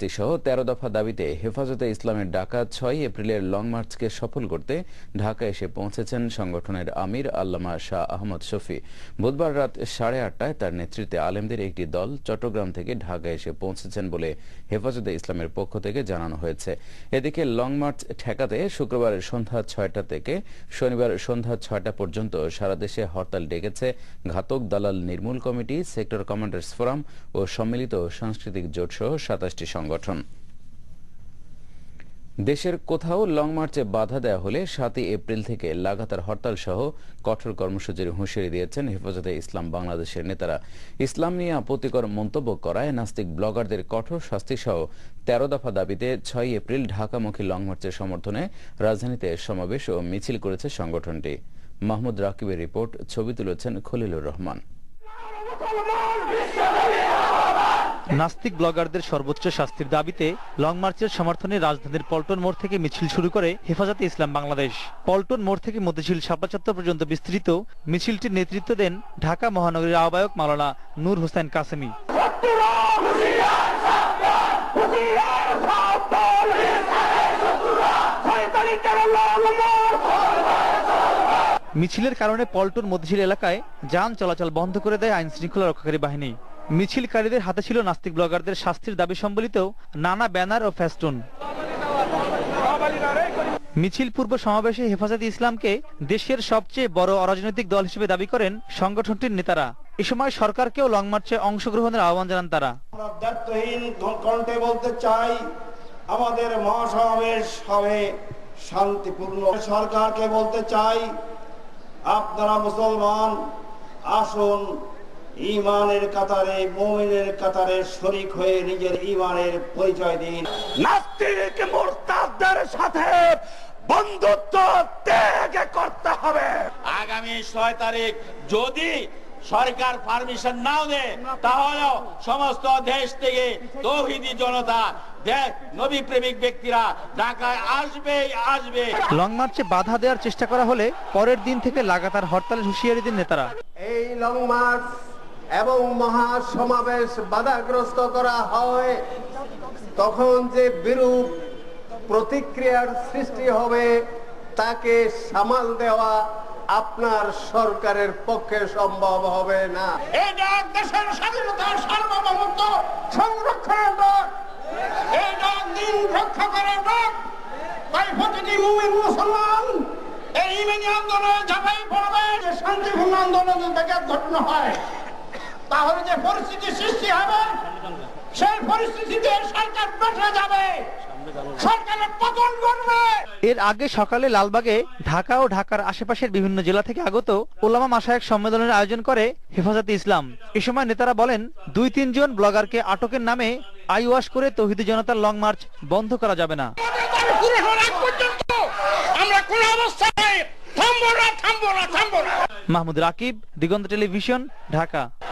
শাস্তি সহ তেরো দফা দাবিতে হেফাজতে ইসলামের ডাকা ছয় এপ্রিলের লং মার্চকে সফল করতে ঢাকা এসে পৌঁছেছেন সংগঠনের আমির আল্লামা শাহ আহমদ শফি। বুধবার রাত সাড়ে আটটায় তার নেতৃত্বে আলেমদের একটি দল চট্টগ্রাম থেকে ঢাকা এসে পৌঁছেছেন বলে হেফাজতে ইসলামের পক্ষ থেকে জানানো হয়েছে। এদিকে লং মার্চ ঠেকাতে শুক্রবার সন্ধ্যা ছয়টা থেকে শনিবার সন্ধ্যা ছয়টা পর্যন্ত সারা দেশে হরতাল ডেকেছে ঘাতক দালাল নির্মূল কমিটি, সেক্টর কমান্ডার্স ফোরাম ও সম্মিলিত সাংস্কৃতিক জোট সহ সাতাশটি সংগঠন। দেশের কোথাও লং মার্চে বাধা দেওয়া হলে সাতই এপ্রিল থেকে লাগাতার হরতাল সহ কঠোর কর্মসূচির হুঁশিয়ারি দিয়েছেন হেফাজতে ইসলাম বাংলাদেশের নেতারা। ইসলাম নিয়ে আপত্তিকর মন্তব্য করায় নাস্তিক ব্লগারদের কঠোর শাস্তি সহ তেরো দফা দাবিতে ছয় এপ্রিল ঢাকামুখী লং মার্চের সমর্থনে রাজধানীতে সমাবেশ ও মিছিল করেছে সংগঠনটি। মাহমুদ রাকিবের রিপোর্ট, ছবি তুলেছেন খলিলুর রহমান। নাস্তিক ব্লগারদের সর্বোচ্চ শাস্তির দাবিতে লং মার্চের সমর্থনে রাজধানীর পল্টন মোড় থেকে মিছিল শুরু করে হেফাজতে ইসলাম বাংলাদেশ। পল্টন মোড় থেকে মতিঝিল ছাপাচত্বর পর্যন্ত বিস্তৃত মিছিলটির নেতৃত্ব দেন ঢাকা মহানগরীর আহ্বায়ক মাওলানা নূর হোসেন কাসেমি। মিছিলের কারণে পল্টন মতিঝিল এলাকায় যান চলাচল বন্ধ করে দেয় আইন শৃঙ্খলা রক্ষাকারী বাহিনী। মিছিলকারীদের হাতে ছিল নাস্তিক ব্লগারদের শাস্তির দাবি সম্বলিত নানা ব্যানার ও ফেস্টুন। মিছিল পূর্ব সমাবেশে হেফাজতে ইসলামকে দেশের সবচেয়ে বড় অরাজনৈতিক দল হিসেবে দাবি করেন সংগঠনটির নেতারা। এ সময় সরকারকেও লং মার্চে অংশগ্রহণের আহ্বান জানান তারা। কণ্ঠে বলতে চাই, আমাদের মহাসমাবেশ হবে শান্তিপূর্ণ। সরকারকে বলতে চাই, আপনারা মুসলমান, আসুন ইমানের কাতারে মুমিনের কাতারে শরিক হয়ে নিজের ইমানের পরিচয় দিন। নাস্তিক মোরতাদের সাথে বন্ধুত্ব ত্যাগ করতে হবে। আগামী ছয় তারিখ যদি সরকার পারমিশন নাও দেয় তাহলে সমস্ত দেশ থেকে তৌহিদি জনতা দেশ নবী প্রেমিক ব্যক্তিরা ঢাকায় আসবে আসবে। লং মার্চে বাধা দেওয়ার চেষ্টা করা হলে পরের দিন থেকে লাগাতার হরতালের হুঁশিয়ারি দিন নেতারা। এই লং মার্চ এবং মহা সমাবেশ বাধাগ্রস্ত করা হয়, তখন যে বিরূপ প্রতিক্রিয়ার সৃষ্টি হবে, তাকে সামাল দেওয়া আপনার সরকারের পক্ষে সম্ভব হবে না। ডাক দেশের স্বাধীনতার সার্বভৌমত্ব সংরক্ষণের ডাক। ডাক দিন রক্ষা করার ডাক। তাই প্রতিটি মুমিন মুসলমান, এই ইমানি আন্দোলনে ঝাঁপাই পড়বে শান্তিপূর্ণ আন্দোলনে ব্যাঘাত ঘটনা হয়। তাহলে যে পরিস্থিতি সৃষ্টি হবে সেই পরিস্থিতিতে সরকার বেঁচে যাবে। সরকারের পতন ঘটবে। এর আগে সকালে লালবাগে ঢাকা ও ঢাকার আশেপাশের বিভিন্ন জেলা থেকে আগত ওলামা মাসায়েক সম্মেলনের আয়োজন করে হেফাজতে ইসলাম। এ সময় নেতারা বলেন দুই তিনজন ব্লগারকে আটকের নামে আইওয়াশ করে তৌহিদি জনতার লং মার্চ বন্ধ করা যাবে না। দাবি পুরো হওয়ার আগ পর্যন্ত আমরা কোন অবস্থায় থামবো না থামবো না থামবো না। মাহমুদ রাকিব দিগন্ত টেলিভিশন ঢাকা।